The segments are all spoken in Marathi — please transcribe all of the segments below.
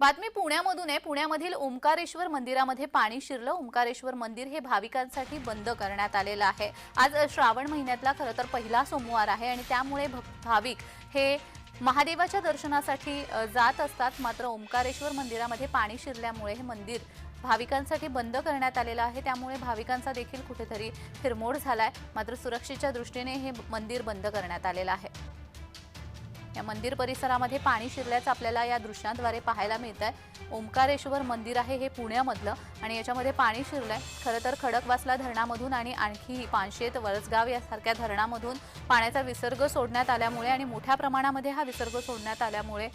बातमी पुण्यामधून आहे. पुण्यामधील ओंकारेश्वर मंदिरामध्ये पाणी शिरलं. ओंकारेश्वर मंदिर हे भाविकांसाठी बंद करण्यात आलेलं आहे. आज श्रावण महिन्यातला खरं तर पहिला सोमवार आहे आणि त्यामुळे भाविक हे महादेवाच्या दर्शनासाठी जात असतात. मात्र ओंकारेश्वर मंदिरामध्ये पाणी शिरल्यामुळे हे मंदिर भाविकांसाठी बंद करण्यात आलेलं आहे. त्यामुळे भाविकांचा देखील कुठेतरी फिरमोड झालाय. मात्र सुरक्षेच्या दृष्टीने हे मंदिर बंद करण्यात आलेलं आहे. या मंदिर परिसरामध्ये पाणी शिरल्याचं आपल्याला या दृश्यांद्वारे पाहायला मिळत आहे ओंकारेश्वर मंदिर आहे हे पुण्यामधलं आणि याच्यामध्ये पाणी शिरलंय. खरं तर खडकवासला धरणामधून आणि आणखी पानशेत वळसगाव यासारख्या धरणामधून पाण्याचा विसर्ग सोडण्यात आल्यामुळे आणि मोठ्या प्रमाणामध्ये हा विसर्ग सोडण्यात आल्यामुळे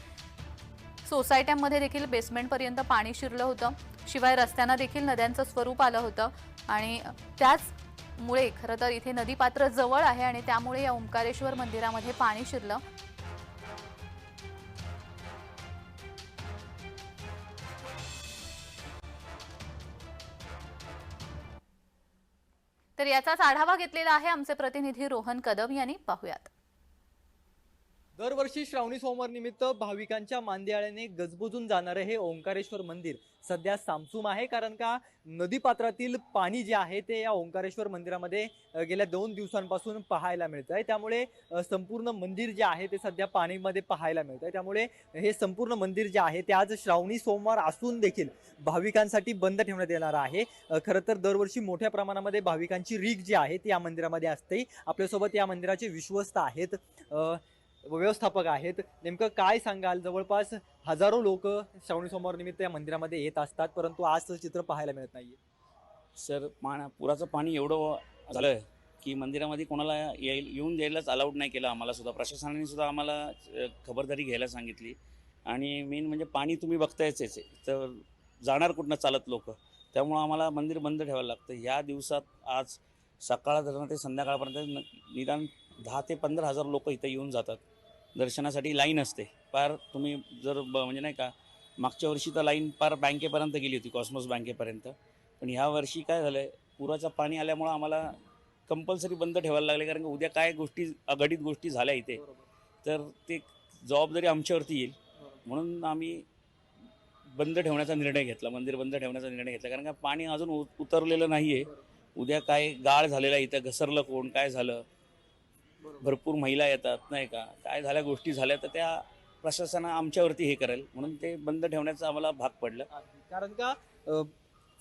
सोसायट्यांमध्ये देखील बेसमेंटपर्यंत पाणी शिरलं होतं. शिवाय रस्त्यांना देखील नद्यांचं स्वरूप आलं होतं. आणि त्याचमुळे खरं तर इथे नदीपात्र जवळ आहे आणि त्यामुळे या ओंकारेश्वर मंदिरामध्ये पाणी शिरलं. तर याचाच आढावा घेतलेला आहे आमचे प्रतिनिधी रोहन कदम यांनी. पाहुयात. दरवर्षी श्रावणी सोमवार निमित्त भाविकांच्या मांदियाळ्याने गजबजून जाणारे हे ओंकारेश्वर मंदिर सध्या सामसूम आहे कारण का नदीपात्रातील पाणी जे आहे ते या ओंकारेश्वर मंदिरामध्ये गेल्या दोन दिवसांपासून पाहायला मिळतं आहे त्यामुळे संपूर्ण मंदिर जे आहे ते सध्या पाणीमध्ये पाहायला मिळतं आहे त्यामुळे हे संपूर्ण मंदिर जे आहे ते आज श्रावणी सोमवार असून देखील भाविकांसाठी बंद ठेवण्यात येणार आहे. खरं तर दरवर्षी मोठ्या प्रमाणामध्ये भाविकांची रीग जी आहे ती या मंदिरामध्ये असते. आपल्यासोबत या मंदिराचे विश्वस्त आहेत व्यवस्थापक आहेत. नेमकं काय सांगाल? जवळपास हजारो लोक श्रावणी सोमवार निमित्त या मंदिरामध्ये येत असतात परंतु आज चित्र पाहायला मिळत नाहीये. सर पाण्या पुराचं पाणी एवढं झालं की मंदिरामध्ये कोणाला येईल येऊन द्यायलाच अलाउड नाही केलं आम्हाला सुद्धा. प्रशासनाने सुद्धा आम्हाला खबरदारी घ्यायला सांगितली. आणि मेन म्हणजे पाणी तुम्ही बघतायच आहे. तर जाणार कुठनं चालत लोक? त्यामुळं आम्हाला मंदिर बंद ठेवायला लागतं. ह्या दिवसात आज सकाळ धरण ते संध्याकाळपर्यंत न- निदान दहा ते पंधरा हजार लोक इथं येऊन जातात. दर्शनासाठी लाईन असते. पार तुम्ही जर ब म्हणजे नाही का मागच्या वर्षी तर लाईन पार बँकेपर्यंत गेली होती कॉस्मॉस बँकेपर्यंत. पण ह्या वर्षी काय झालं आहे पुराचं पाणी आल्यामुळं आम्हाला कंपल्सरी बंद ठेवायला लागले कारण की उद्या काय गोष्टी अघटित गोष्टी झाल्या इथे. तर ते जबाबदारी आमच्यावरती येईल म्हणून आम्ही बंद ठेवण्याचा निर्णय घेतला मंदिर बंद ठेवण्याचा निर्णय घेतला. कारण का पाणी अजून उतरलेलं नाही आहे उद्या काय गाळ झालेला इथं घसरलं कोण काय झालं? भरपूर महिला येतात नाही का? काय झाल्या गोष्टी झाल्या तर त्या प्रशासना आमच्यावरती हे करेल. म्हणून ते बंद ठेवण्याचं आम्हाला भाग पडलं. कारण का अ,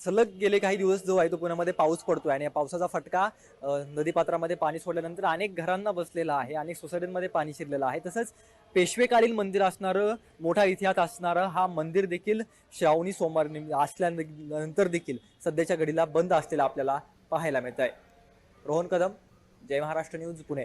सलग गेले काही दिवस जो आहे तो पुण्यामध्ये पाऊस पडतोय आणि या पावसाचा फटका अ, नदीपात्रामध्ये पाणी सोडल्यानंतर अनेक घरांना बसलेला आहे अनेक सोसायटीमध्ये पाणी शिरलेलं आहे. तसंच पेशवेकालीन मंदिर असणारं मोठा इतिहास असणारं हा मंदिर देखील श्रावणी सोमवार निम- असल्यानंतर देखील सध्याच्या घडीला बंद असलेला आपल्याला पाहायला मिळत आहे रोहन कदम जय महाराष्ट्र न्यूज पुणे.